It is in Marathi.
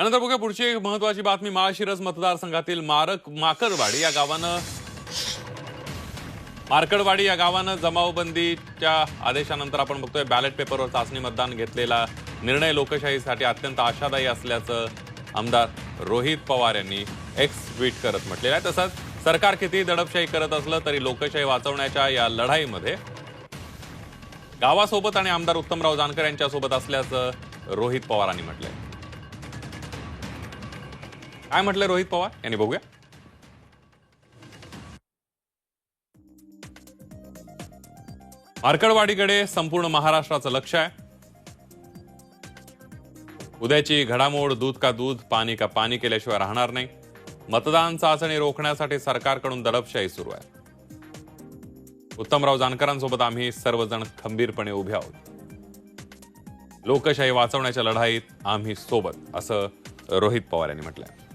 यानंतर बघूया पुढची एक महत्वाची बातमी. माळशिरस मतदारसंघातील मारक माकरवाडी या गावानं मार्कडवाडी या गावानं जमावबंदीच्या आदेशानंतर आपण बघतोय बॅलेट पेपरवर चाचणी मतदान घेतलेला निर्णय लोकशाहीसाठी अत्यंत आशादायी असल्याचं आमदार रोहित पवार यांनी एक्स ट्विट करत म्हटलेलं आहे. तसंच सरकार किती दडपशाही करत असलं तरी लोकशाही वाचवण्याच्या या लढाईमध्ये गावासोबत आणि आमदार उत्तमराव जानकर यांच्यासोबत असल्याचं रोहित पवारांनी म्हटलंय. काय म्हटलं रोहित पवार? यांनी बघूया. मार्कडवाडीकडे संपूर्ण महाराष्ट्राचं लक्ष आहे. उद्याची घडामोड दूध का दूध पाणी का पाणी केल्याशिवाय राहणार नाही. मतदान चाचणी रोखण्यासाठी सरकारकडून दडपशाही सुरू आहे. उत्तमराव जानकरांसोबत आम्ही सर्वजण खंबीरपणे उभे आहोत. लोकशाही वाचवण्याच्या लढाईत आम्ही सोबत असं रोहित पवार यांनी म्हटलंय.